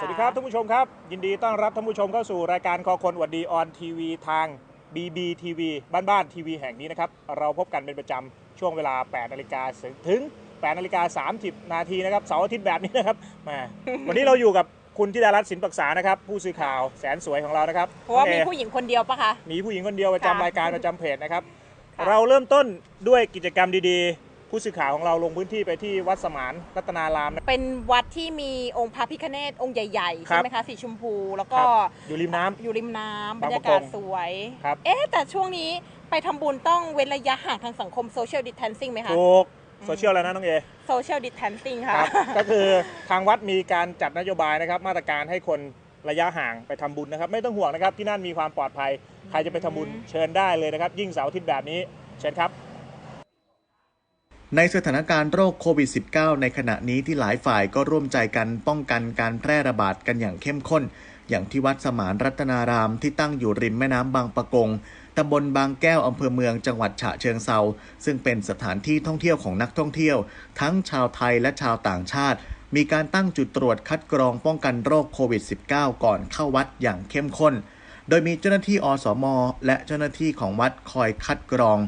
สวัสดีครับท่านผู้ชมครับ ยินดีต้อนรับท่านผู้ชมเข้าสู่รายการคอคนหวัดดีออนทีวีทาง BBTV บ้านบ้านทีวีแห่งนี้นะครับ เราพบกันเป็นประจำช่วงเวลา 8นาฬิกาถึง8นาฬิกา30 นาทีนะครับเสาร์อาทิตย์แบบนี้นะครับแหมวันนี้เราอยู่กับคุณธิดารัตน์สินปรึกษานะครับ ผู้สื่อข่าวแสนสวยของเรานะครับเพราะว่าน้องมีเอผู้หญิงคนเดียวปะคะมีผู้หญิงคนเดียวประจำค่ะรายการประจำเพจนะครับค่ะเราเริ่มต้นด้วยกิจกรรมดีๆ ผู้สื่อข่าวของเราลงพื้นที่ไปที่วัดสมานรัตนารามนะ เป็นวัดที่มีองค์พระพิฆเนศองค์ใหญ่ๆ ครัใช่บไหมคะ สีชมพู แล้วคก็รับอยู่ริมน้ำอยู่ริมน้ำบาบรงรประยากาศกงสวย ครับ เอ๊ะ แต่ช่วงนี้ไปทำบุญต้องเว้นระยะห่างทางสังคมโซเชียลดิ t แทนซิ่งไหมคะ ถูกโซเชียลแล้วนะน้องเอ โซเชียลดิ t แทนซิ่งค่ะ ครับ ก็คือทางวัดมีการจัดนโยบายนะครับมาตรการให้คนระยะห่างไปทำบุญนะครับ ไม่ต้องห่วงนะครับที่นั่นมีความปลอดภัย ใครจะไปทำบุญอืมเชิญได้เลยนะครับ ยิ่งเสาร์อาทิตย์แบบนี้เชิญครับ ในสถานการณ์โรคโควิด -19 ในขณะนี้ที่หลายฝ่ายก็ร่วมใจกันป้องกันการแพร่ระบาดกันอย่างเข้มข้น อย่างที่วัดสมานรัตนารามที่ตั้งอยู่ริมแม่น้ำบางปะกงตำบลบางแก้วอำเภอเมืองจังหวัดฉะเชิงเซาซึ่งเป็นสถานที่ท่องเที่ยวของนักท่องเที่ยว ทั้งชาวไทยและชาวต่างชาติ มีการตั้งจุดตรวจคัดกรองป้องกันโรคโควิด -19 ก่อนเข้าวัดอย่างเข้มข้น โดยมีเจ้าหน้าที่อสม และเจ้าหน้าที่ของวัดคอยคัดกรอง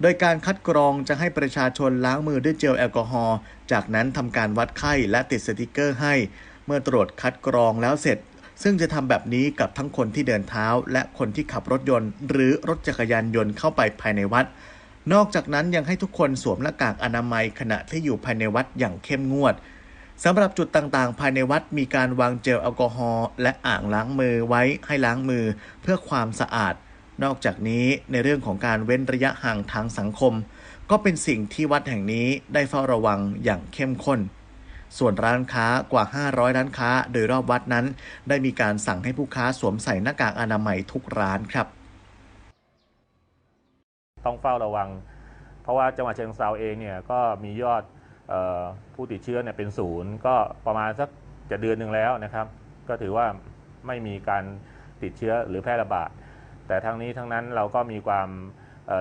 โดยการคัดกรองจะให้ประชาชนล้างมือด้วยเจลแอลกอฮอล์ จากนั้นทำการวัดไข้และติดสติกเกอร์ให้ เมื่อตรวจคัดกรองแล้วเสร็จ ซึ่งจะทำแบบนี้กับทั้งคนที่เดินเท้า และคนที่ขับรถยนต์ หรือรถจักรยานยนต์เข้าไปภายในวัด นอกจากนั้นยังให้ทุกคนสวมหน้ากากอนามัยขณะที่อยู่ภายในวัดอย่างเข้มงวดสำหรับจุดต่างๆ ภายในวัดมีการวางเจลแอลกอฮอล์และอ่างล้างมือไว้ให้ล้างมือเพื่อความสะอาด นอกจากนี้ในเรื่องของการเว้นระยะห่างทางสังคม ก็เป็นสิ่งที่วัดแห่งนี้ได้เฝ้าระวังอย่างเข้มข้น ส่วนร้านค้ากว่า 500 ร้านค้า โดยรอบวัดนั้น ได้มีการสั่งให้ผู้ค้าสวมใส่หน้ากากอนามัยทุกร้านครับ ต้องเฝ้าระวัง เพราะว่าจังหวัดเชียงเซาเองเนี่ยก็มียอดออผู้ติดเชื้อเนี่ยเป็นศูนย์ก็ประมาณสักจะเดือนหนึ่งแล้วนะครับ ก็ถือว่าไม่มีการติดเชื้อหรือแพร่ระบาด แต่ทั้งนี้ทั้งนั้นเราก็มีความ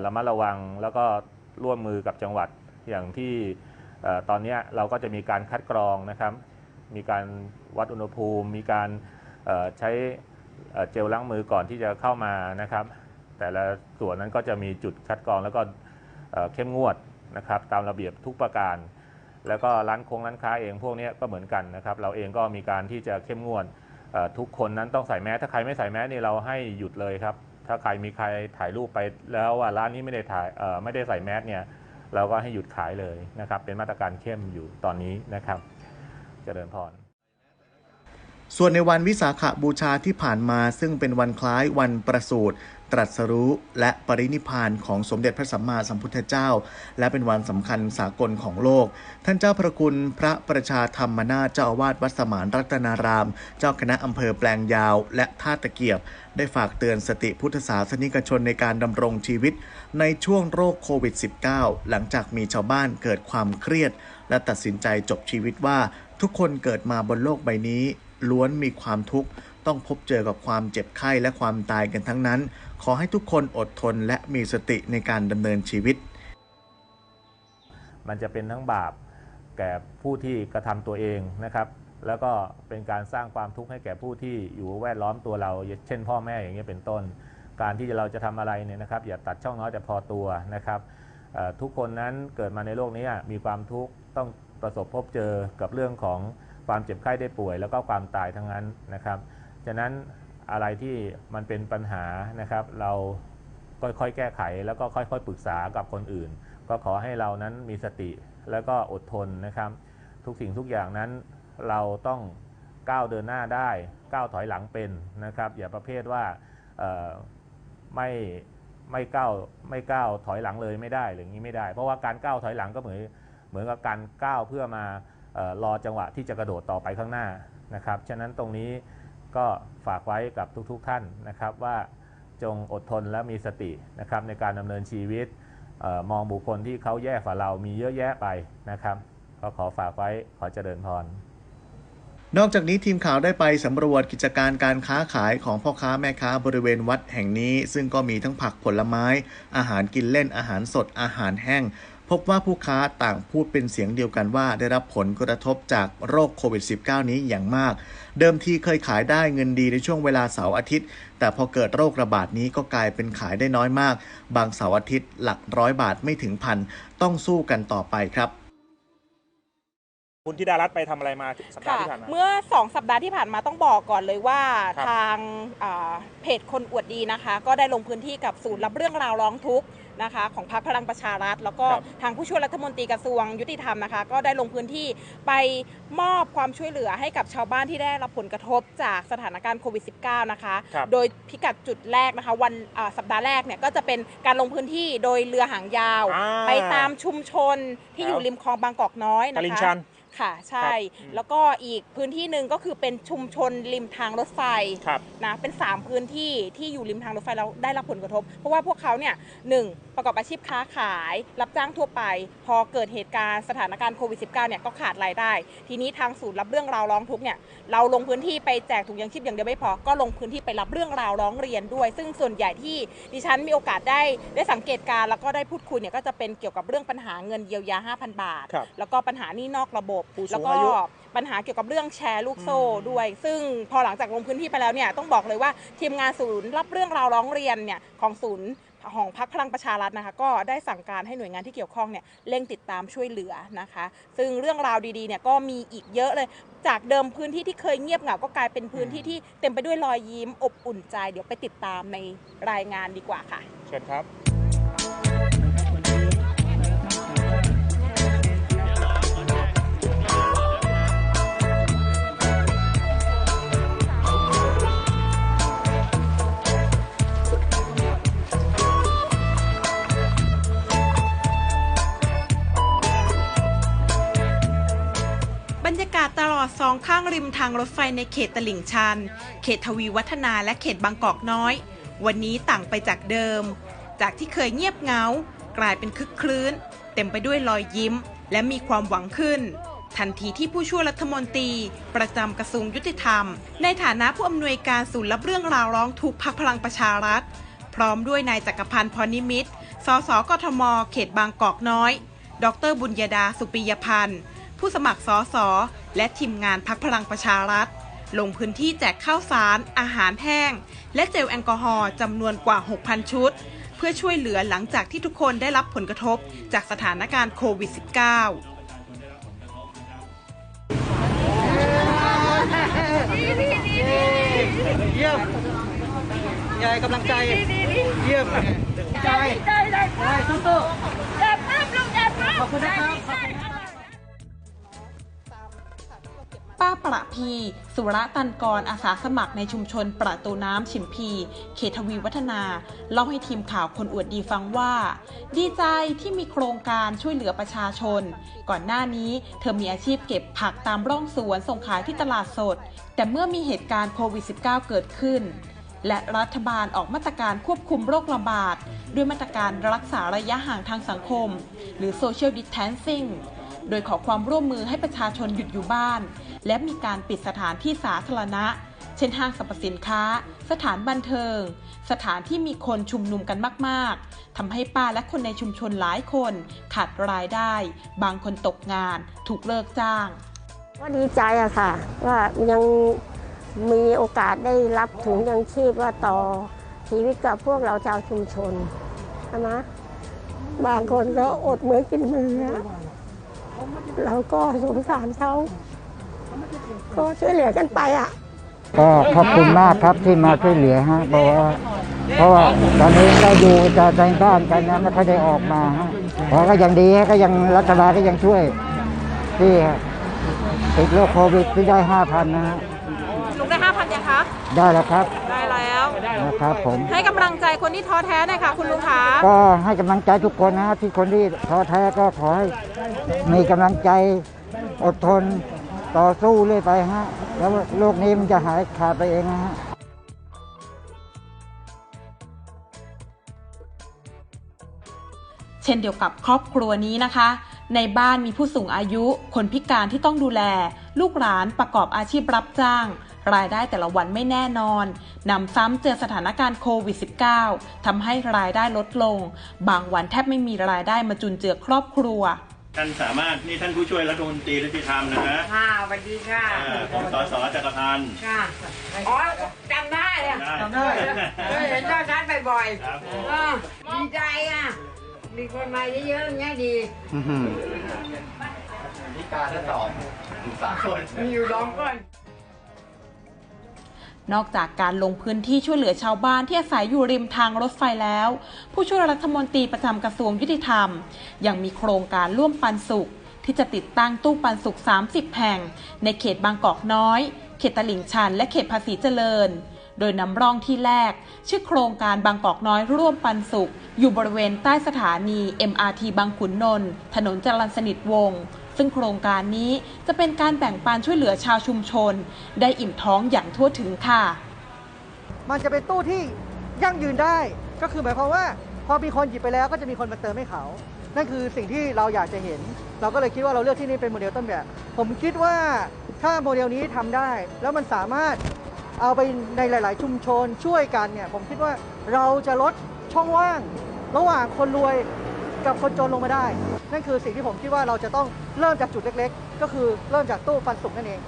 ระมัดระวังแล้วก็ร่วมมือกับจังหวัดอย่างที่ตอนนี้เราก็จะมีการคัดกรองนะครับ มีการวัดอุณหภูมิ มีการใช้เจลล้างมือก่อนที่จะเข้ามานะครับ แต่ละส่วนนั้นก็จะมีจุดคัดกรองแล้วก็เข้มงวดนะครับ ตามระเบียบทุกประการ แล้วก็ร้านคงร้านค้าเองพวกนี้ก็เหมือนกันนะครับ เราเองก็มีการที่จะเข้มงวดทุกคนนั้นต้องใส่แมสถ้าใครไม่ใส่แมสนี่เราให้หยุดเลยครับ ถ้าใครมีใครถ่ายรูปไปแล้วว่าร้านนี้ไม่ได้ถ่ายไม่ได้ใส่แมสเนี่ยเราก็ให้หยุดขายเลยนะครับ เป็นมาตรการเข้มอยู่ตอนนี้นะครับ เจริญพร ส่วนในวันวิสาขบูชาที่ผ่านมาซึ่งเป็นวันคล้ายวันประสูติตรัสรู้และปรินิพานของสมเด็จพระสัมมาสัมพุทธเจ้า และเป็นวันสำคัญสากลของโลก ท่านเจ้าพระคุณพระประชาธรรมนาเจ้าอาวาสวัดสมานรัตนาราม เจ้าคณะอำเภอแปลงยาว และท่าตะเกียบ ได้ฝากเตือนสติพุทธศาสนิกชนในการดำรงชีวิต ในช่วงโรคโควิด -19 หลังจากมีชาวบ้านเกิดความเครียด และตัดสินใจจบชีวิตว่าทุกคนเกิดมาบนโลกใบนี้ ล้วนมีความทุกข์ ต้องพบเจอกับความเจ็บไข้และความตายกันทั้งนั้น ขอให้ทุกคนอดทนและมีสติในการดำเนินชีวิต มันจะเป็นทั้งบาปแก่ผู้ที่กระทำตัวเองนะครับ แล้วก็เป็นการสร้างความทุกข์ให้แก่ผู้ที่อยู่แวดล้อมตัวเรา เช่น พ่อแม่อย่างเงี้เป็นต้น การที่เราจะทำอะไรเนี่ยนะครับ อย่าตัดช่องน้อยแต่พอตัวนะครับทุกคนนั้นเกิดมาในโลกนี้มีความทุกข์ต้องประสบพบเจอกับเรื่องของ ความเจ็บไข้ได้ป่วย แล้วก็ความตายทั้งนั้นนะครับฉะนั้นอะไรที่มันเป็นปัญหานะครับ เราค่อยๆแก้ไขแล้วก็ค่อยๆปรึกษากับคนอื่น ก็ขอให้เรานั้นมีสติแล้วก็อดทนนะครับ ทุกสิ่งทุกอย่างนั้นเราต้องก้าวเดินหน้าได้ก้าวถอยหลังเป็นนะครับ อย่าประเภทว่าไม่ไม่ก้าวไม่ก้าวถอยหลังเลยไม่ได้หรืออย่างนี้ไม่ได้ เพราะว่าการก้าวถอยหลังก็เหมือนเหมือนกับการก้าวเพื่อมา รอจังหวะที่จะกระโดดต่อไปข้างหน้านะครับ ฉะนั้นตรงนี้ก็ฝากไว้กับทุกๆท่านนะครับว่าจงอดทนและมีสตินะครับในการดำเนินชีวิตออมองบุคคลที่เขาแย่ฝ่าเรามีเยอะแยะไปนะครับ ก็ขอฝากไว้ขอเจริญพรนอกจากนี้ทีมข่าวได้ไปสำรวจกิจการการค้าขายของพ่อค้าแม่ค้าบริเวณวัดแห่งนี้ ซึ่งก็มีทั้งผักผลไม้ อาหารกินเล่นอาหารสดอาหารแห้ง พบว่าผู้ค้าต่างพูดเป็นเสียงเดียวกันว่าได้รับผลกระทบจากโรคโควิด -19 นี้อย่างมาก เดิมทีเคยขายได้เงินดีในช่วงเวลาเสาร์อาทิตย์ แต่พอเกิดโรคระบาดนี้ก็กลายเป็นขายได้น้อยมาก บางเสาร์อาทิตย์หลักร้อยบาทไม่ถึงพัน ต้องสู้กันต่อไปครับคุณธิดารัตน์ไปทำอะไรมาสัปดาห์ค่ะที่ผ่านมาเมื่อ 2 สัปดาห์ที่ผ่านมาต้องบอกก่อนเลยว่าครับทางอ่าเพจคนอวดดีนะคะ ก็ได้ลงพื้นที่กับศูนย์รับเรื่องราวร้องทุกข์ นะคะของพรรคพลังประชารัฐ แล้วก็ครับ ทางผู้ช่วยรัฐมนตรีกระทรวงยุติธรรมนะคะ ก็ได้ลงพื้นที่ไปมอบความช่วยเหลือให้กับชาวบ้านที่ได้รับผลกระทบจากสถานการณ์โควิด -19 นะคะ ครับ โดยพิกัดจุดแรกนะคะ วันอ่าสัปดาห์แรกเนี่ยก็จะเป็นการลงพื้นที่โดยเรือหางยาว อ่า ไปตามชุมชนที่อยู่ริมคลองบางกอกน้อยตนะคะลิ่งชัน ค่ะใช่ ครับอืมแล้วก็อีกพื้นที่หนึ่งก็คือเป็นชุมชนริมทางรถไฟครับ นะเป็น 3 พื้นที่ที่อยู่ริมทางรถไฟแล้วได้รับผลกระทบ เพราะว่าพวกเขาเนี่ยหนึ่งประกอบอาชีพค้าขาย รับจ้างทั่วไป พอเกิดเหตุการณ์สถานการณ์โควิด -19 เนี่ยก็ขาดรายได้ ทีนี้ทางศูนย์รับเรื่องราวร้องทุกข์เนี่ยเราลงพื้นที่ไปแจกถุงยางชีพอย่างเดียวไม่พอ ก็ลงพื้นที่ไปรับเรื่องราวร้องเรียนด้วย ซึ่งส่วนใหญ่ที่ดิฉันมีโอกาสได้ได้สังเกตการณ์แล้วก็ได้พูดคุยเนี่ยก็จะเป็นเกี่ยวกับเรื่องปัญหาเงินเยียวยา 5,000 บาท ครับแล้วก็ปัญหาหนี้นอกระบบ ผู้สูงแล้วก็อายุ ปัญหาเกี่ยวกับเรื่องแชร์ลูกโซ่อืมด้วย ซึ่งพอหลังจากลงพื้นที่ไปแล้วเนี่ยต้องบอกเลยว่าทีมงานศูนย์รับเรื่องราวร้องเรียนเนี่ยของศูนย์ ของพักพลังประชารัฐนะคะก็ได้สั่งการให้หน่วยงานที่เกี่ยวข้องเนี่ยเร่งติดตามช่วยเหลือนะคะ ซึ่งเรื่องราวดีๆเนี่ยก็มีอีกเยอะเลย จากเดิมพื้นที่ที่เคยเงียบเหงาก็กลายเป็นพื้นที่ที่เต็มไปด้วยรอยยิ้มอบอุ่นใจ เดี๋ยวไปติดตามในรายงานดีกว่าค่ะ เชิญครับ รรยากาศตลอดสองข้างริมทางรถไฟในเขตตลิ่งชัน เขตทวีวัฒนาและเขตบางกอกน้อย วันนี้ต่างไปจากเดิม จากที่เคยเงียบเงา กลายเป็นคึกคลื้น เต็มไปด้วยรอยยิ้ม และมีความหวังขึ้น ทันทีที่ผู้ช่วยรัฐมนตรี ประจำกระทรวงยุติธรรม ในฐานะผู้อำนวยการศูนย์รับเรื่องราวร้องทุกข์พักพลังประชารัฐ พร้อมด้วยนายจักรพันธ์พรนิมิตรสสกทม เขตบางกอกน้อย ดรบุญยดาสุปิยพันธ์ ผู้สมัครสอสอและทีมงานพักพลังประชารัฐ ลงพื้นที่แจกข้าวสาร อาหารแห้ง และเจลแอลกอฮอล์จำนวนกว่า 6,000 ชุด เพื่อช่วยเหลือหลังจากที่ทุกคนได้รับผลกระทบจากสถานการณ์โควิด -19 เยี่ยมยายกำลังใจ เยี่ยมใจใจใจสู้ๆขอบคุณนะครับ ป้าประพี สุระตันกรอาสาสมัครในชุมชนประตูน้ำฉิมพี เขตทวีวัฒนา เล่าให้ทีมข่าวคนอวดดีฟังว่า ดีใจที่มีโครงการช่วยเหลือประชาชน ก่อนหน้านี้เธอมีอาชีพเก็บผักตามร่องสวนส่งขายที่ตลาดสด แต่เมื่อมีเหตุการณ์โควิด -19 เกิดขึ้น และรัฐบาลออกมาตรการควบคุมโรคระบาด ด้วยมาตรการรักษาระยะห่างทางสังคม หรือ social distancing โดยขอความร่วมมือให้ประชาชนหยุดอยู่บ้าน และมีการปิดสถานที่สาธารณะ เช่นห้างสรรพสินค้า สถานบันเทิง สถานที่มีคนชุมนุมกันมากๆทำให้ป้าและคนในชุมชนหลายคน ขาดรายได้ บางคนตกงาน ถูกเลิกจ้าง ก็ดีใจอะค่ะ ว่ายังมีโอกาสได้รับถุงยังชีพว่าต่อชีวิตกับพวกเราชาวชุมชนใช่ไหมบางคนก็อดมือกินมือเราก็สงสารเขา ก็ช่วยเหลือกันไปอะก็ขอบคุณมากครับที่มาช่วยเหลือฮะเพราะว่าเพราะว่าตอนนี้ก็อยู่จะในบ้านกันนะไม่ค่อยได้ออกมาฮะแต่ก็ยังดีฮะก็ยังรัฐบาลก็ยังช่วย ที่ติดโรคโควิดที่ได้ห้าพันนะฮะลุงได้5,000ยังคะได้แล้วครับได้แล้วนะครับผม ให้กำลังใจคนที่ท้อแท้หน่อยค่ะ คุณลุงคะก็ให้กำลังใจทุกคนนะฮะที่คนที่ท้อแท้ก็ขอให้มีกำลังใจอดทน ต่อสู้เรื่อยไปฮะ แล้วโรคนี้มันจะหายขาดไปเองนะฮะเช่นเดียวกับครอบครัวนี้นะคะ ในบ้านมีผู้สูงอายุ คนพิการที่ต้องดูแล ลูกหลานประกอบอาชีพรับจ้าง รายได้แต่ละวันไม่แน่นอนนำซ้ำเจอสถานการณ์โควิด -19 ทำให้รายได้ลดลง บางวันแทบไม่มีรายได้มาจุนเจือครอบครัว ท่านสามารถนี่ท่านผู้ช่วยรัฐมนตรีรัฐธรรมนะฮะค่ะสวัสดีค่ะอ่าผมสสจักรพันธ์ค่ะอ๋อจำได้อะจำได้เคยเห็นเจ้าชัดบ่อยครับผม ๆเออดีใจอะ มีคนมาเยอะๆอย่างเงี้ยดีนี่การทดสอบสามคน มีอยู่สองคน นอกจากการลงพื้นที่ช่วยเหลือชาวบ้านที่อาศัยอยู่ริมทางรถไฟแล้ว ผู้ช่วยรัฐมนตรีประจำกระทรวงยุติธรรม ยังมีโครงการร่วมปันสุข ที่จะติดตั้งตู้ปันสุข 30 แห่ง ในเขตบางกอกน้อย เขตตลิ่งชัน และเขตภาษีเจริญ โดยนำร่องที่แรก ชื่อโครงการบางกอกน้อยร่วมปันสุข อยู่บริเวณใต้สถานี MRT บางขุนนนท์ถนนจรัญสนิทวงศ์ ซึ่งโครงการนี้จะเป็นการแบ่งปันช่วยเหลือชาวชุมชน ได้อิ่มท้องอย่างทั่วถึงค่ะ มันจะเป็นตู้ที่ยั่งยืนได้ก็คือหมายความว่า พอมีคนหยิบไปแล้วก็จะมีคนมาเติมให้เขา นั่นคือสิ่งที่เราอยากจะเห็น เราก็เลยคิดว่าเราเลือกที่นี่เป็นโมเดลต้นแบบ ผมคิดว่าถ้าโมเดลนี้ทำได้ แล้วมันสามารถเอาไปในหลาย ๆ ชุมชนช่วยกันเนี่ย ผมคิดว่าเราจะลดช่องว่าง ระหว่างคนรวยกับคนจนลงมาได้ นั่นคือสิ่งที่ผมคิดว่าเราจะต้องเริ่มจากจุดเล็กๆ ก็คือเริ่มจากตู้ปันสุกนั่นเอง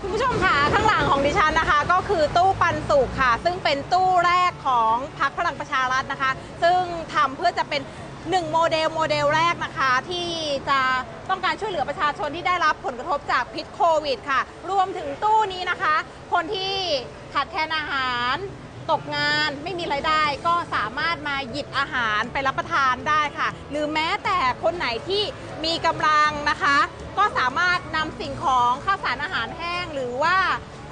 คุณผู้ชมค่ะข้างหลังของดิฉันนะคะ ก็คือตู้ปันสุกค่ะ ซึ่งเป็นตู้แรกของพรรคพลังประชารัฐนะคะ ซึ่งทำเพื่อจะเป็นหนึ่งโมเดลโมเดลแรกนะคะที่จะต้องการช่วยเหลือประชาชนที่ได้รับผลกระทบจากพิษโควิดค่ะ รวมถึงตู้นี้นะคะ คนที่ขาดแคลนอาหาร ตกงานไม่มีไรายได้ก็สามารถมาหยิบอาหารไปรับประทานได้ค่ะ หรือแม้แต่คนไหนที่มีกำลังนะคะ ก็สามารถนำสิ่งของข้าวสารอาหารแห้ง หรือว่า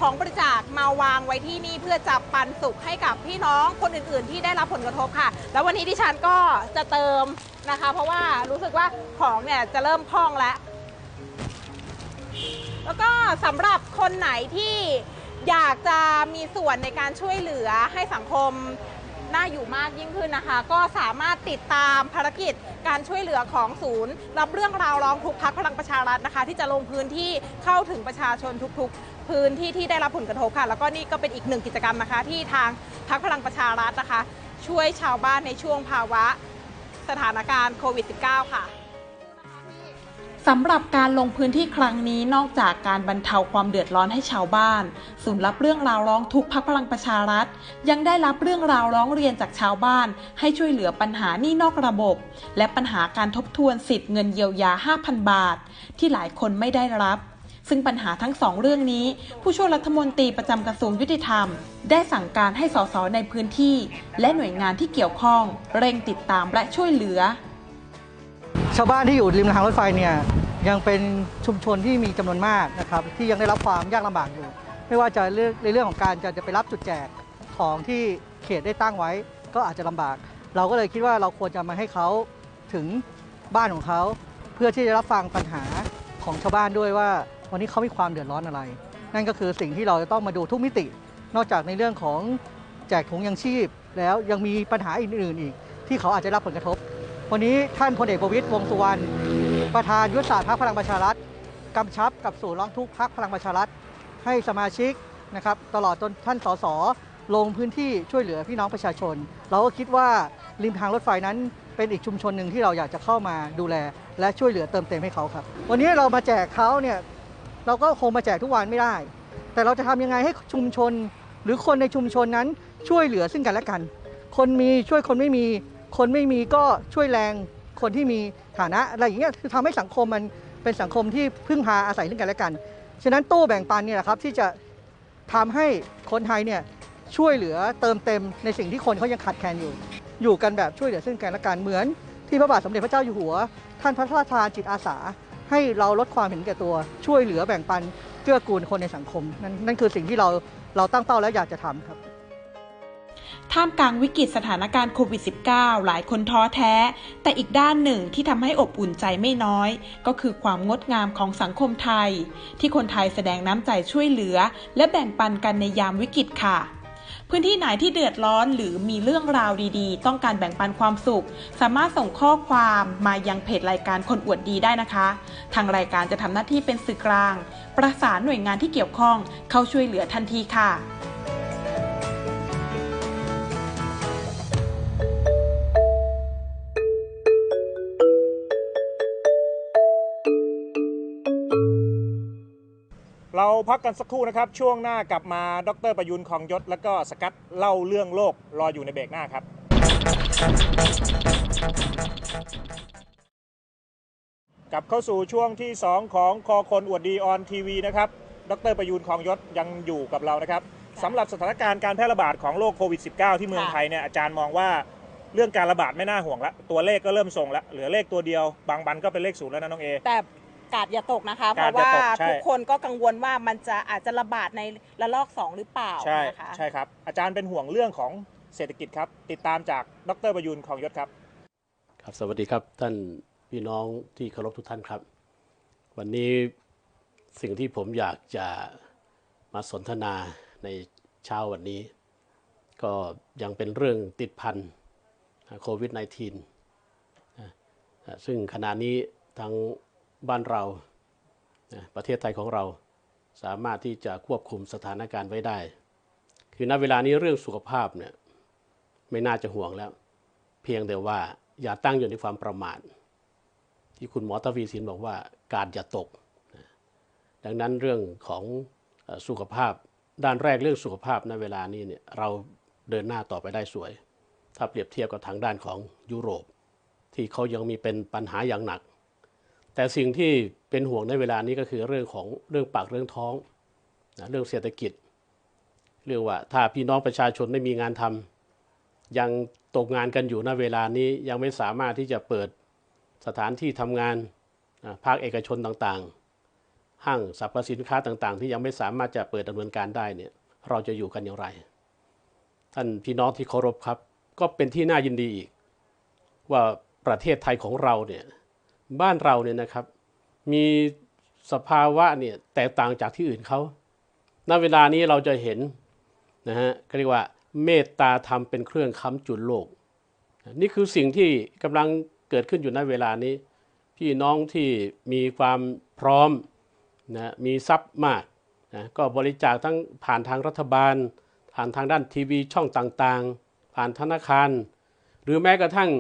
ของบริจาคมาวางไว้ที่นี่เพื่อจะปันสุขให้กับพี่น้องคนอื่นๆ ที่ได้รับผลกระทบค่ะ แล้ววันนี้ดิฉันก็จะเติมนะคะ เพราะว่ารู้สึกว่าของเนี่ยจะเริ่มพองแล้ว แล้วก็สำหรับคนไหนที่ อยากจะมีส่วนในการช่วยเหลือให้สังคมน่าอยู่มากยิ่งขึ้นนะคะ ก็สามารถติดตามภารกิจการช่วยเหลือของศูนย์ รับเรื่องราวร้องทุกข์พักพลังประชารัฐนะคะ ที่จะลงพื้นที่เข้าถึงประชาชนทุกๆ พื้นที่ที่ได้รับผลกระทบค่ะ แล้วก็นี่ก็เป็นอีกหนึ่งกิจกรรมนะคะ ที่ทางพักพลังประชารัฐนะคะ ช่วยชาวบ้านในช่วงภาวะสถานการณ์โควิด -19 ค่ะ สำหรับการลงพื้นที่ครั้งนี้นอกจากการบรรเทาความเดือดร้อนให้ชาวบ้าน ศูนย์รับเรื่องราวร้องทุกข์พักพลังประชารัฐ ยังได้รับเรื่องราวร้องเรียนจากชาวบ้าน ให้ช่วยเหลือปัญหานี้นอกระบบ และปัญหาการทบทวนสิทธิ์เงินเยียวยา 5,000 บาท ที่หลายคนไม่ได้รับซึ่งปัญหาทั้งสองเรื่องนี้ ผู้ช่วยรัฐมนตรีประจำกระทรวงยุติธรรม ได้สั่งการให้สสในพื้นที่ และหน่วยงานที่เกี่ยวข้อง เร่งติดตามและช่วยเหลือ ชาวบ้านที่อยู่ริมทางรถไฟเนี่ยยังเป็นชุมชนที่มีจำนวนมากนะครับที่ยังได้รับความยากลำบากอยู่ ไม่ว่าจะเรื่องในเรื่องของการจะจะไปรับจุดแจกของที่เขตได้ตั้งไว้ ก็อาจจะลำบาก เราก็เลยคิดว่าเราควรจะมาให้เขาถึงบ้านของเขา เพื่อที่จะรับฟังปัญหาของชาวบ้านด้วยว่า วันนี้เขามีความเดือดร้อนอะไร นั่นก็คือสิ่งที่เราจะต้องมาดูทุกมิติ นอกจากในเรื่องของแจกถุงยังชีพ แล้วยังมีปัญหาอื่นๆอีก ที่เขาอาจจะรับผลกระทบ วันนี้ท่านพลเอกประวิตยวงสุวรรณประธานยุทธศาสตร์พรรคพลังประชารัฐกำชับกับศูนย์ร้องทุกพรรคพลังประชารัฐให้สมาชิกนะครับตลอดจนท่านสสลงพื้นที่ช่วยเหลือพี่น้องประชาชน เราก็คิดว่าริมทางรถไฟนั้นเป็นอีกชุมชนหนึ่งที่เราอยากจะเข้ามาดูแล และช่วยเหลือเติมเต็มให้เขาครับ วันนี้เรามาแจกเขาเนี่ยเราก็คงมาแจกทุกวันไม่ได้ แต่เราจะทำยังไงให้ชุมชน หรือคนในชุมชนนั้นช่วยเหลือซึ่งกันและกัน คนมีช่วยคนไม่มี คนไม่มีก็ช่วยแรงคนที่มีฐานะอะไรอย่างเงี้ยคือทำให้สังคมมันเป็นสังคมที่พึ่งพาอาศัยซึ่งกันและกัน ฉะนั้นตู้แบ่งปันเนี่ยแหละครับที่จะทำให้คนไทยเนี่ยช่วยเหลือเติมเต็มในสิ่งที่คนเขายังขาดแคลนอยู่ อยู่กันแบบช่วยเหลือซึ่งกันและกันเหมือน ที่พระบาทสมเด็จพระเจ้าอยู่หัว ท่านพระราชทานจิตอาสา ให้เราลดความเห็นแก่ตัว ช่วยเหลือแบ่งปันเกื้อกูลคนในสังคมนั่นนั่นคือสิ่งที่เราเราตั้งเป้าแล้วอยากจะทำครับ ท่ามกลางวิกฤตสถานการณ์โควิด -19 หลายคนท้อแท้ แต่อีกด้านหนึ่งที่ทำให้อบอุ่นใจไม่น้อย ก็คือความงดงามของสังคมไทย ที่คนไทยแสดงน้ำใจช่วยเหลือ และแบ่งปันกันในยามวิกฤตค่ะพื้นที่ไหนที่เดือดร้อนหรือมีเรื่องราวดีๆ ต้องการแบ่งปันความสุข สามารถส่งข้อความมายังเพจรายการคนอวดดีได้นะคะ ทางรายการจะทำหน้าที่เป็นสื่อกลาง ประสานหน่วยงานที่เกี่ยวข้องเข้าช่วยเหลือทันทีค่ะ พักกันสักครู่นะครับ ช่วงหน้ากลับมาดรประยุนคองยศ แล้วก็สกัดเล่าเรื่องโลกรออยู่ในเบรกหน้าครับ กลับเข้าสู่ช่วงที่ 2 ของคอคนอวดดีออนทีวีนะครับ ดรประยูนคองยศยังอยู่กับเรานะครับสำหรับสถานการณ์การแพร่ระบาดของโรคโควิด -19 ที่เมืองไทยเนี่ยอาจารย์มองว่าเรื่องการระบาดไม่น่าห่วงละตัวเลขก็เริ่มทรงละเหลือเลขตัวเดียว บางบันก็เป็นเลขศูนย์แล้วนะน้องเอแต่ กาดอย่าตกนะคะ เพกาดราะอย่าว่าตกใช่ ทุกคนก็กังวลว่ามันจะอาจจะระบาดในระลอก 2 หรือเปล่าใช่นะคะ ใช่ครับ อาจารย์เป็นห่วงเรื่องของเศรษฐกิจครับ ติดตามจากดรประยูนคองยศครับ ครับสวัสดีครับท่านพี่น้องที่เคารพทุกท่านครับ วันนี้สิ่งที่ผมอยากจะมาสนทนาในเช้าวันนี้ ก็ยังเป็นเรื่องติดพันโควิด -19 นะอ่าซึ่งขณะนี้ทาง บ้านเราประเทศไทยของเราสามารถที่จะควบคุมสถานการณ์ไว้ได้ คือณเวลานี้เรื่องสุขภาพเนี่ยไม่น่าจะห่วงแล้ว เพียงแต่ว่าอย่าตั้งอยู่ในความประมาท ที่คุณหมอทวีสินบอกว่าการอย่าตก ดังนั้นเรื่องของสุขภาพด้านแรกเรื่องสุขภาพในเวลานี้เนี่ยเราเดินหน้าต่อไปได้สวย ถ้าเปรียบเทียบกับทางด้านของยุโรป ที่เขายังมีเป็นปัญหาอย่างหนัก แต่สิ่งที่เป็นห่วงในเวลานี้ก็คือเรื่องของเรื่องปากเรื่องท้องนะเรื่องเศรษฐกิจ เรื่องว่าถ้าพี่น้องประชาชนไม่มีงานทำยังตกงานกันอยู่ณเวลานี้ยังไม่สามารถที่จะเปิดสถานที่ทำงานอ่าภาคเอกชนต่างๆ ห้างสรรพสินค้าต่างๆ ที่ยังไม่สามารถจะเปิดดำเนินการได้เนี่ยเราจะอยู่กันอย่างไร ท่านพี่น้องที่เคารพครับ ก็เป็นที่น่ายินดีอีก ว่าประเทศไทยของเราเนี่ย บ้านเราเนี่ยนะครับ มีสภาวะเนี่ยแตกต่างจากที่อื่นเขาณเวลานี้เราจะเห็นนะฮะเรียกว่าเมตตาธรรมเป็นเครื่องค้ำจุนโลก นี่คือสิ่งที่กำลังเกิดขึ้นอยู่ในเวลานี้ พี่น้องที่มีความพร้อมนะมีทรัพย์มากนะก็บริจาคทั้งผ่านทางรัฐบาล ผ่านทางด้านทีวีช่องต่างๆ ผ่านธนาคาร หรือแม้กระทั่ง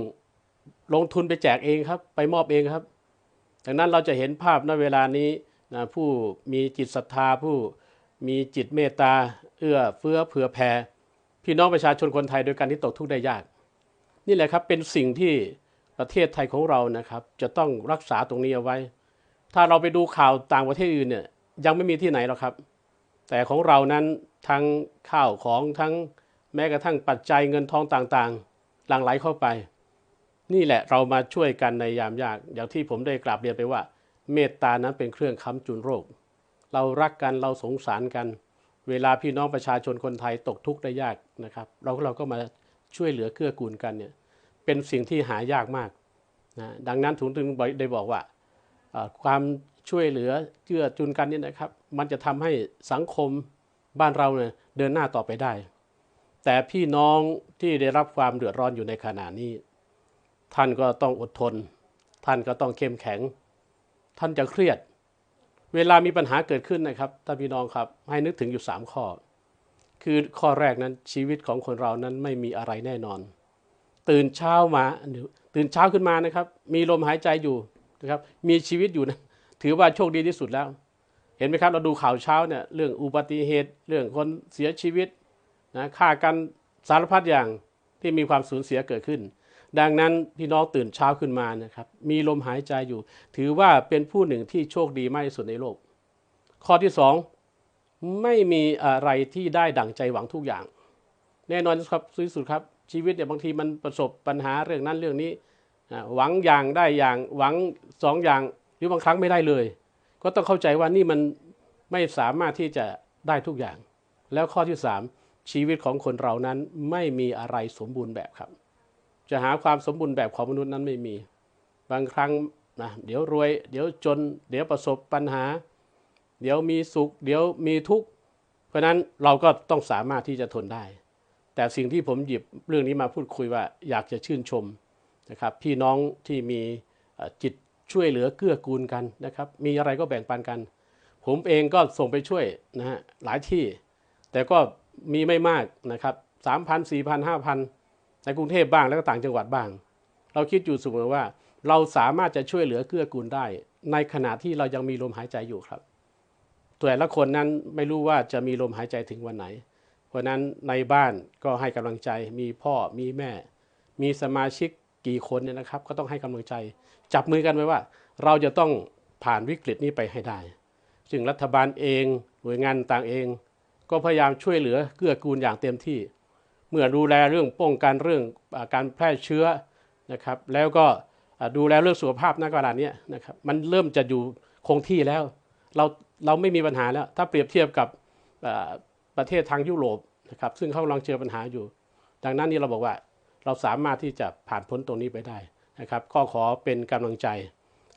ลงทุนไปแจกเองครับ ไปมอบเองครับดังนั้นเราจะเห็นภาพณเวลานี้นะผู้มีจิตศรัทธาผู้มีจิตเมตตา เอื้อเฟื้อเผื่อแผ่พี่น้องประชาชนคนไทยโดยการที่ตกทุกข์ได้ยาก นี่แหละครับเป็นสิ่งที่ประเทศไทยของเรานะครับ จะต้องรักษาตรงนี้เอาไว้ ถ้าเราไปดูข่าวต่างประเทศอื่นเนี่ยยังไม่มีที่ไหนหรอกครับ แต่ของเรานั้นทั้งข้าวของทั้งแม้กระทั่งปัจจัยเงินทองต่างๆ หลั่งไหลเข้าไป นี่แหละเรามาช่วยกันในยามยาก อย่างที่ผมได้กราบเรียนไปว่า เมตตานั้นเป็นเครื่องค้ำจุนโรค เรารักกันเราสงสารกัน เวลาพี่น้องประชาชนคนไทยตกทุกข์ได้ยากนะครับ เราเราก็มาช่วยเหลือเกื้อกูลกันเนี่ยเป็นสิ่งที่หายากมากนะดังนั้นถึงถึงได้บอกว่าความช่วยเหลือเกื้อจุนกันนี่นะครับ มันจะทำให้สังคมบ้านเราเนี่ยเดินหน้าต่อไปได้ แต่พี่น้องที่ได้รับความเดือดร้อนอยู่ในขณะนี้ ท่านก็ต้องอดทน ท่านก็ต้องเข้มแข็ง ท่านจะเครียด เวลามีปัญหาเกิดขึ้นนะครับท่านพี่น้องครับ ให้นึกถึงอยู่ 3 ข้อ คือข้อแรกนั้นชีวิตของคนเรานั้นไม่มีอะไรแน่นอน ตื่นเช้ามาตื่นเช้าขึ้นมานะครับ มีลมหายใจอยู่นะครับ มีชีวิตอยู่นะถือว่าโชคดีที่สุดแล้ว เห็นไหมครับเราดูข่าวเช้าเนี่ยเรื่องอุบัติเหตุ เรื่องคนเสียชีวิตนะฆ่ากันสารพัดอย่างที่มีความสูญเสียเกิดขึ้น ดังนั้นพี่น้องตื่นเช้าขึ้นมานะครับ มีลมหายใจอยู่ ถือว่าเป็นผู้หนึ่งที่โชคดีมากที่สุดในโลก ข้อที่สองไม่มีอะไรที่ได้ดั่งใจหวังทุกอย่าง แน่นอนครับที่สุดครับ ชีวิตเนี่ยบางทีมันประสบปัญหาเรื่องนั้นเรื่องนี้หวังอย่างได้อย่างหวังสองอย่างหรือบางครั้งไม่ได้เลย ก็ต้องเข้าใจว่านี่มันไม่สามารถที่จะได้ทุกอย่าง แล้วข้อที่สามชีวิตของคนเรานั้นไม่มีอะไรสมบูรณ์แบบครับ จะหาความสมบูรณ์แบบของมนุษย์นั้นไม่มี บางครั้งนะเดี๋ยวรวย เดี๋ยวจน เดี๋ยวประสบปัญหา เดี๋ยวมีสุข เดี๋ยวมีทุกข์ เพราะนั้นเราก็ต้องสามารถที่จะทนได้ แต่สิ่งที่ผมหยิบเรื่องนี้มาพูดคุยว่าอยากจะชื่นชมนะครับพี่น้องที่มีจิตช่วยเหลือเกื้อกูลกันนะครับ มีอะไรก็แบ่งปันกัน ผมเองก็ส่งไปช่วยนะฮะหลายที่ แต่ก็มีไม่มากนะครับสามพันสี่พันห้าพัน ในกรุงเทพบ้างแล้วก็ต่างจังหวัดบ้าง เราคิดอยู่เสมอว่า เราสามารถจะช่วยเหลือเกื้อกูลได้ ในขณะที่เรายังมีลมหายใจอยู่ครับแต่ละคนนั้นไม่รู้ว่าจะมีลมหายใจถึงวันไหน เพราะนั้นในบ้านก็ให้กำลังใจมีพ่อมีแม่ มีสมาชิกกี่คนเนี่ยนะครับ ก็ต้องให้กำลังใจ จับมือกันไว้ว่า เราจะต้องผ่านวิกฤตนี้ไปให้ได้ซึ่งรัฐบาลเองหน่วยงานต่างเอง ก็พยายามช่วยเหลือเกื้อกูลอย่างเต็มที่ เมื่อดูแลเรื่องป้องกันเรื่องอการแพร่เชื้อนะครับแล้วก็ดูแลเรื่องสุขภาพณขณะเนี้ยนะครับมันเริ่มจะอยู่คงที่แล้ว เราเราไม่มีปัญหาแล้ว ถ้าเปรียบเทียบกับประเทศทางยุโรปนะครับซึ่งเขากำลังเจอปัญหาอยู่ ดังนั้นนี่เราบอกว่าเราสามารถที่จะผ่านพ้นตรงนี้ไปได้นะครับก็ขอเป็นกำลังใจ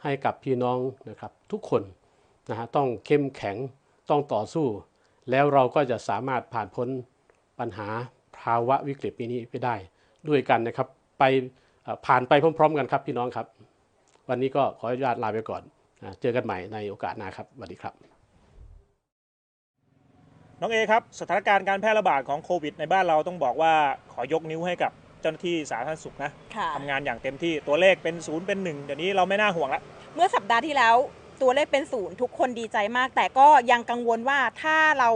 ให้กับพี่น้องนะครับทุกคนนะฮะต้องเข้มแข็งต้องต่อสู้ แล้วเราก็จะสามารถผ่านพ้นปัญหา ภาวะวิกฤตปีนี้ไปได้ด้วยกันนะครับ ไปเอ่อผ่านไปพร้อม ๆ กันครับพี่น้องครับ วันนี้ก็ขออนุญาตลาไปก่อนนะเจอกันใหม่ในโอกาสหน้าครับสวัสดีครับ น้องเอครับสถานการณ์การแพร่ระบาดของโควิดในบ้านเราต้องบอกว่าขอยกนิ้วให้กับเจ้าหน้าที่สาธารณสุขนะค่ะทำงานอย่างเต็มที่ตัวเลขเป็นศูนย์เป็นหนึ่งเดี๋ยวนี้เราไม่น่าห่วงละเมื่อสัปดาห์ที่แล้ว ตัวเลขเป็นศูนย์ทุกคนดีใจมาก แต่ก็ยังกังวลว่าถ้าเรา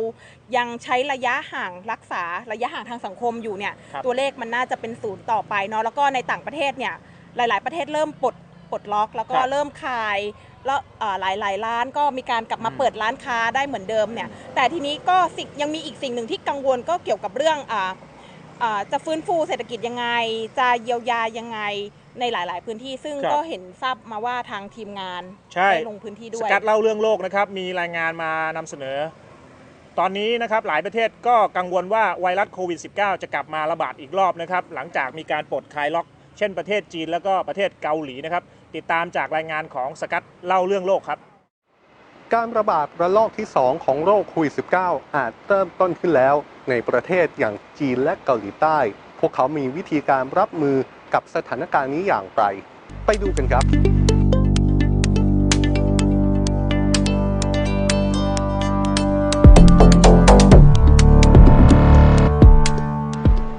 ยังใช้ระยะห่างรักษาระยะห่างทางสังคมอยู่เนี่ยครับ ตัวเลขมันน่าจะเป็นศูนย์ต่อไปเนาะแล้วก็ในต่างประเทศเนี่ยหลาย ๆ ประเทศเริ่มปลดปลดล็อก แล้วก็เริ่มคลายแล้วเอ่อหลายหลาย ๆ ร้านก็มีการกลับมาเปิดร้านค้าได้เหมือนเดิมเนี่ยแต่ทีนี้ก็สิ่งยังมีอีกสิ่งหนึ่งที่กังวลก็เกี่ยวกับเรื่องอ่าอ่าจะฟื้นฟูเศรษฐกิจยังไง จะเยียวยายังไง ในหลาย ๆ พื้นที่ซึ่งครับ ก็เห็นทราบมาว่าทางทีมงานใช่ ได้ลงพื้นที่สด้วย กัดเล่าเรื่องโลกนะครับมีรายงานมานำเสนอ ตอนนี้นะครับหลายประเทศก็กังวลว่าไวรัสโควิด -19 จะกลับมาระบาดอีกรอบนะครับหลังจากมีการปลดคลายล็อก เช่นประเทศจีนแล้วก็ประเทศเกาหลีนะครับติดตามจากรายงานของสกัดเล่าเรื่องโลกครับ การระบาดระลอกที่ 2 ของโรคโควิด -19 อาจเริ่มต้นขึ้นแล้ว ในประเทศอย่างจีนและเกาหลีใต้ พวกเขามีวิธีการรับมือ กับสถานการณ์นี้อย่างไร ไปดูกันครับ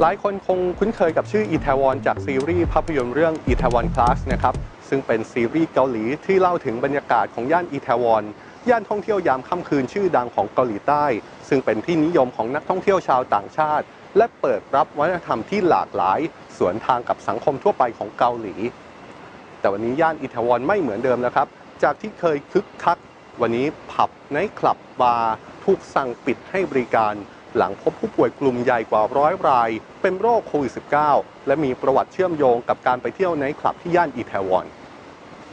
หลายคนคงคุ้นเคยกับชื่ออีแทวอนจากซีรีส์ภาพยนตร์เรื่องอีแทวอนคลาสนะครับ ซึ่งเป็นซีรีส์เกาหลีที่เล่าถึงบรรยากาศของย่านอีแทวอนย่านท่องเที่ยวยามค่ำคืนชื่อดังของเกาหลีใต้ ซึ่งเป็นที่นิยมของนักท่องเที่ยวชาวต่างชาติ และเปิดรับวัฒนธรรมที่หลากหลาย สวนทางกับสังคมทั่วไปของเกาหลี แต่วันนี้ย่านอิทาวอนไม่เหมือนเดิมแล้วครับ จากที่เคยคึกคัก วันนี้ผับไนท์คลับบาร์ถูกสั่งปิดให้บริการ หลังพบผู้ป่วยกลุ่มใหญ่กว่าร้อยราย เป็นโรคโควิด -19 และมีประวัติเชื่อมโยงกับการไปเที่ยวไนท์คลับที่ย่านอิทาวอน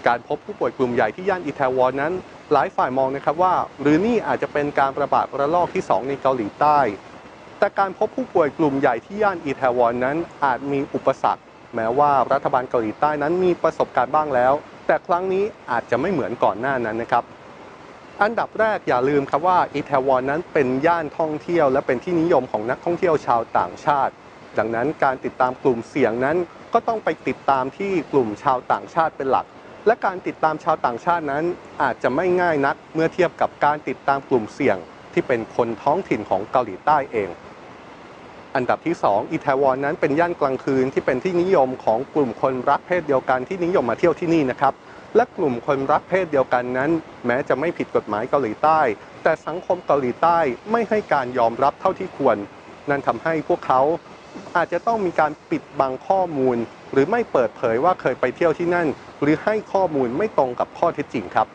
การพบผู้ป่วยกลุ่มใหญ่ที่ย่านอิทาวอนนั้น หลายฝ่ายมองนะครับว่า หรือนี่อาจจะเป็นการระบาดระลอกที่ 2 ในเกาหลีใต้ แต่การพบผู้ป่วยกลุ่มใหญ่ที่ย่านอิทาวอนนั้นอาจมีอุปสรรค แม้ว่ารัฐบาลเกาหลีใต้นั้นมีประสบการณ์บ้างแล้ว แต่ครั้งนี้อาจจะไม่เหมือนก่อนหน้านั้นนะครับอันดับแรกอย่าลืมครับว่าอิตาวนนั้นเป็นย่านท่องเที่ยว และเป็นที่นิยมของนักท่องเที่ยวชาวต่างชาติ ดังนั้นการติดตามกลุ่มเสี่ยงนั้น ก็ต้องไปติดตามที่กลุ่มชาวต่างชาติเป็นหลัก และการติดตามชาวต่างชาตินั้นอาจจะไม่ง่ายนักเมื่อเทียบกับการติดตามกลุ่มเสี่ยงที่เป็นคนท้องถิ่นของเกาหลีใต้เอง อันดับที่ 2 อิตาวนนั้นเป็นย่านกลางคืนที่เป็นที่นิยมของกลุ่มคนรักเพศเดียวกันที่นิยมมาเที่ยวที่นี่นะครับ และกลุ่มคนรักเพศเดียวกันนั้น แม้จะไม่ผิดกฎหมายเกาหลีใต้ แต่สังคมเกาหลีใต้ไม่ให้การยอมรับเท่าที่ควร นั่นทำให้พวกเขาอาจจะต้องมีการปิดบังข้อมูล หรือไม่เปิดเผยว่าเคยไปเที่ยวที่นั่น หรือให้ข้อมูลไม่ตรงกับข้อเท็จจริงครับ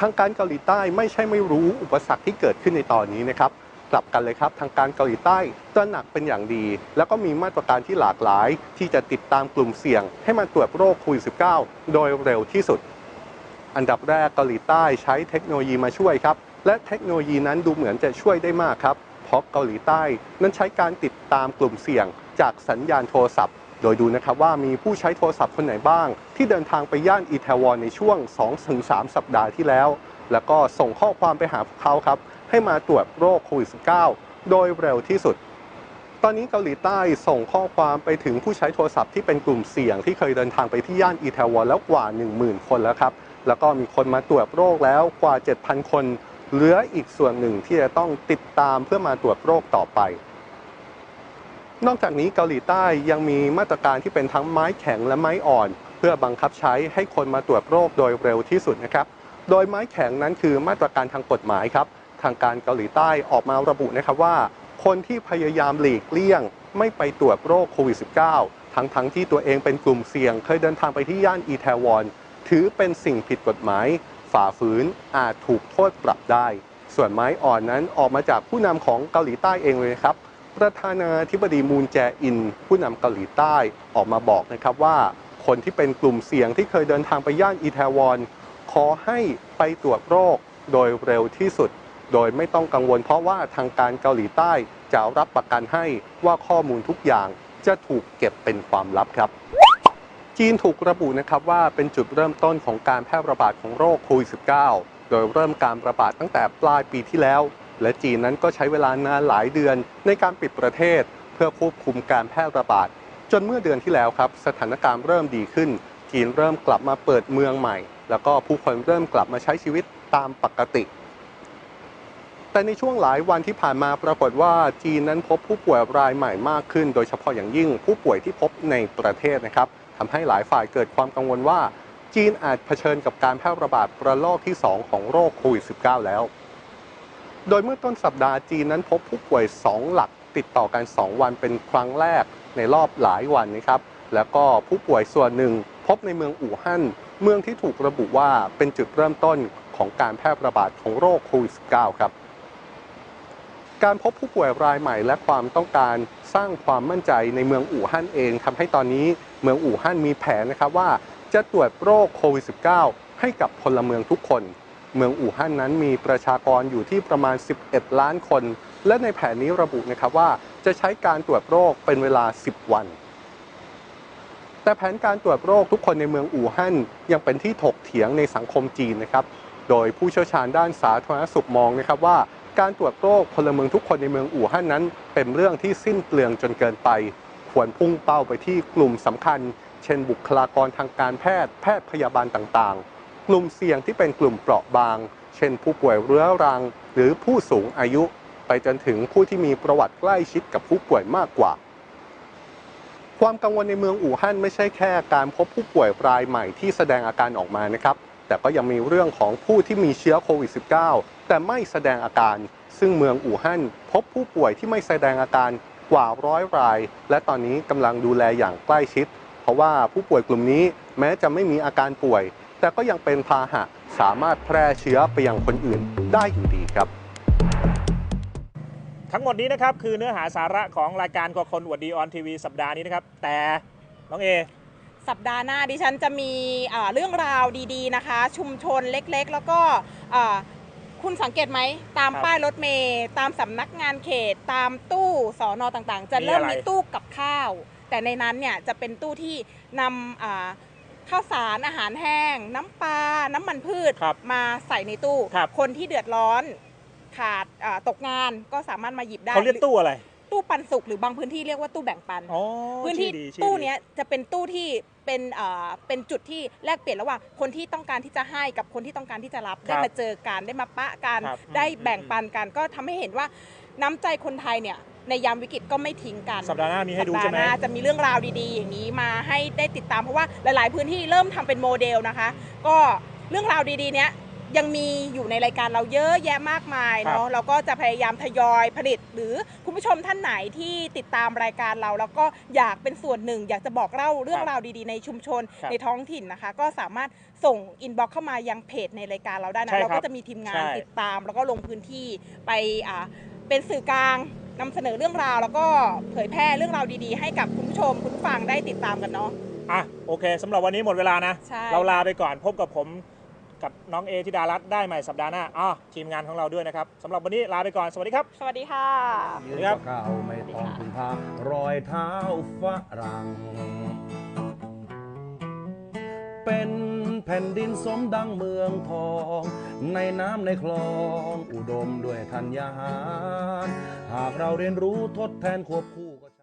ทางการเกาหลีใต้ไม่ใช่ไม่รู้อุปสรรคที่เกิดขึ้นในตอนนี้นะครับ กลับกันเลยครับ ทางการเกาหลีใต้ตระหนักเป็นอย่างดี แล้วก็มีมาตรการที่หลากหลาย ที่จะติดตามกลุ่มเสี่ยง ให้มาตรวจโรคโควิด -19 โดยเร็วที่สุด อันดับแรกเกาหลีใต้ใช้เทคโนโลยีมาช่วยครับ และเทคโนโลยีนั้นดูเหมือนจะช่วยได้มากครับ เพราะเกาหลีใต้นั้นใช้การติดตามกลุ่มเสี่ยง จากสัญญาณโทรศัพท์ โดยดูนะครับว่ามีผู้ใช้โทรศัพท์คนไหนบ้าง ที่เดินทางไปย่านอีแทวอนในช่วง 2-3 สัปดาห์ที่แล้ว แล้วก็ส่งข้อความไปหาพวกเขาครับ ให้มาตรวจโรคโควิด -19 โดยเร็วที่สุด ตอนนี้เกาหลีใต้ส่งข้อความไปถึงผู้ใช้โทรศัพท์ที่เป็นกลุ่มเสี่ยงที่เคยเดินทางไปที่ย่านอีแทวอนแล้วกว่า 10,000 คนแล้วครับ แล้วก็มีคนมาตรวจโรคแล้วกว่า 7,000 คน เหลืออีกส่วนหนึ่งที่จะต้องติดตามเพื่อมาตรวจโรคต่อไปนอกจากนี้เกาหลีใต้ยังมีมาตรการที่เป็นทั้งไม้แข็งและไม้อ่อน เพื่อบังคับใช้ให้คนมาตรวจโรคโดยเร็วที่สุดนะครับ โดยไม้แข็งนั้นคือมาตรการทางกฎหมายครับ ทางการเกาหลีใต้ออกมาระบุนะครับว่า คนที่พยายามหลีกเลี่ยง ไม่ไปตรวจโรคโควิด -19 ทั้งทั้งๆที่ตัวเองเป็นกลุ่มเสี่ยง เคยเดินทางไปที่ย่านอีแทวอนถือเป็นสิ่งผิดกฎหมาย ฝ่าฝืนอาจถูกโทษปรับได้ ส่วนไม้อ่อนนั้นออกมาจากผู้นำของเกาหลีใต้เองเลยนะครับประธานาธิบดีมูนแจอิน ผู้นำเกาหลีใต้ออกมาบอกนะครับว่า คนที่เป็นกลุ่มเสี่ยงที่เคยเดินทางไปย่านอีแทวอนขอให้ไปตรวจโรคโดยเร็วที่สุด โดยไม่ต้องกังวลเพราะว่าทางการเกาหลีใต้จะรับประกันให้ว่าข้อมูลทุกอย่างจะถูกเก็บเป็นความลับครับจีนถูกระบุนะครับว่าเป็นจุดเริ่มต้นของการแพร่ระบาดของโรคโควิด -19 โดยเริ่มการระบาดตั้งแต่ปลายปีที่แล้ว และจีนนั้นก็ใช้เวลานานหลายเดือนในการปิดประเทศ เพื่อควบคุมการแพร่ระบาด จนเมื่อเดือนที่แล้วครับ สถานการณ์เริ่มดีขึ้น จีนเริ่มกลับมาเปิดเมืองใหม่ แล้วก็ผู้คนเริ่มกลับมาใช้ชีวิตตามปกติ แต่ในช่วงหลายวันที่ผ่านมาปรากฏว่าจีนนั้นพบผู้ป่วยรายใหม่มากขึ้น โดยเฉพาะอย่างยิ่งผู้ป่วยที่พบในประเทศนะครับทำให้หลายฝ่ายเกิดความกังวลว่า จีนอาจเผชิญกับการแพร่ระบาดระลอกที่ 2 ของโรคโควิด -19 แล้ว โดยเมื่อต้นสัปดาห์จีนนั้นพบผู้ป่วย 2 หลักติดต่อกัน 2 วันเป็นครั้งแรกในรอบหลายวันนะครับแล้วก็ผู้ป่วยส่วนหนึ่งพบในเมืองอู่ฮั่นเมืองที่ถูกระบุว่าเป็นจุดเริ่มต้นของการแพร่ระบาดของโรคโควิด -19 ครับ การพบผู้ป่วยรายใหม่และความต้องการสร้างความมั่นใจในเมืองอู่ฮั่นเองทำให้ตอนนี้เมืองอู่ฮั่นมีแผนนะครับว่าจะตรวจโรคโควิด -19 ให้กับพลเมืองทุกคน เมืองอู่ฮั่นนั้นมีประชากรอยู่ที่ประมาณ 11 ล้านคน และในแผนนี้ระบุนะครับว่าจะใช้การตรวจโรคเป็นเวลา 10 วัน แต่แผนการตรวจโรคทุกคนในเมืองอู่ฮั่นยังเป็นที่ถกเถียงในสังคมจีนนะครับ โดยผู้เชี่ยวชาญด้านสาธารณสุขมองนะครับว่า การตรวจโรคพลเมืองทุกคนในเมืองอู่ฮั่นนั้น เป็นเรื่องที่สิ้นเปลืองจนเกินไป ควรพุ่งเป้าไปที่กลุ่มสำคัญ เช่น บุคลากรทางการแพทย์ แพทย์พยาบาลต่างๆ กลุ่มเสี่ยงที่เป็นกลุ่มเปราะบาง เช่น ผู้ป่วยเรื้อรัง หรือผู้สูงอายุ ไปจนถึงผู้ที่มีประวัติใกล้ชิดกับผู้ป่วยมากกว่าความกังวลในเมืองอู่ฮั่นไม่ใช่แค่การพบผู้ป่วยรายใหม่ที่แสดงอาการออกมานะครับ แต่ก็ยังมีเรื่องของผู้ที่มีเชื้อโควิด -19 แต่ไม่แสดงอาการ ซึ่งเมืองอู่ฮั่นพบผู้ป่วยที่ไม่แสดงอาการกว่าร้อยราย และตอนนี้กำลังดูแลอย่างใกล้ชิด เพราะว่าผู้ป่วยกลุ่มนี้แม้จะไม่มีอาการป่วย แต่ก็ยังเป็นพาหะสามารถแพร่เชื้อไปยังคนอื่นได้อยู่ดีครับ ทั้งหมดนี้นะครับคือเนื้อหาสาระของรายการกอคนอวดดีออนทีวีสัปดาห์นี้นะครับ แต่น้องเอ สัปดาห์หน้าดิฉันจะมีอ่าเรื่องราวดีๆนะคะ ชุมชนเล็กๆ แล้วก็อ่าคุณสังเกตไหม ตามครับป้ายรถเมย์ตามสำนักงานเขต ตามตู้สอนอต่างๆ จะมีเริ่มอะไรมีตู้กับข้าว แต่ในนั้นเนี่ยจะเป็นตู้ที่นำอ่าข้าวสารอาหารแห้ง น้ำปลาน้ำมันพืชครับมาใส่ในตู้ครับคนที่เดือดร้อนขาดอ่าตกงานก็สามารถมาหยิบได้เขาเรียกตู้อะไร ตู้ปันสุกหรือบางพื้นที่เรียกว่าตู้แบ่งปัน อ๋อพื้นที่ชื่อดีชื่อตู้ดีเนี้ยจะเป็นตู้ที่เป็นเอ่อเป็นจุดที่แลกเปลี่ยนระหว่างคนที่ต้องการที่จะให้กับคนที่ต้องการที่จะรับครับได้มาเจอกันได้มาปะกันครับได้อืมแบ่งปันกัน ก็ทำให้เห็นว่าน้ำใจคนไทยเนี่ยในยามวิกฤตก็ไม่ทิ้งกันสัปดาห์หน้ามีให้ดูสัปใช่ไหมดาห์น้าจะมีเรื่องราวดีๆ อย่างนี้มาให้ได้ติดตามเพราะว่าหลาย ๆ พื้นที่เริ่มทำเป็นโมเดลนะคะ ก็เรื่องราวดีๆเนี้ย ยังมีอยู่ในรายการเราเยอะแยะมากมายครับเนาะเราก็จะพยายามทยอยผลิต หรือคุณผู้ชมท่านไหนที่ติดตามรายการเรา แล้วก็อยากเป็นส่วนหนึ่ง อยากจะบอกเล่าเรื่องราวดีๆ ในชุมชนครับในท้องถิ่นนะคะ ก็สามารถส่งอินบ็อกเข้ามายังเพจในรายการเราได้ใช่นะเราครัก็บจะมีทีมงานใช่ติดตาม แล้วก็ลงพื้นที่ไปอ่าเป็นสื่อกลางนำเสนอเรื่องราว แล้วก็เผยแพร่เรื่องราวดีๆ ให้กับคุณผู้ชมคุณผู้ฟังได้ติดตามกันเนาะอะโอเคสำหรับวันนี้หมดเวลานะใช่เราลาไปก่อนพบกับผม กับน้องเอธิดารัตน์ได้ใหม่สัปดาห์หน้าอ๋อทีมงานของเราด้วยนะครับสำหรับวันนี้ลาไปก่อนสวัสดีครับ สวัสดีค่ะสวัสดีครับข้าวไม่ต้องพึ่งพารอยเท้าฝรั่ง เป็นแผ่นดินสมดังเมืองทอง ในน้ำในคลองอุดมด้วยธัญญาหาร หากเราเรียนรู้ทดแทนควบคู่กับ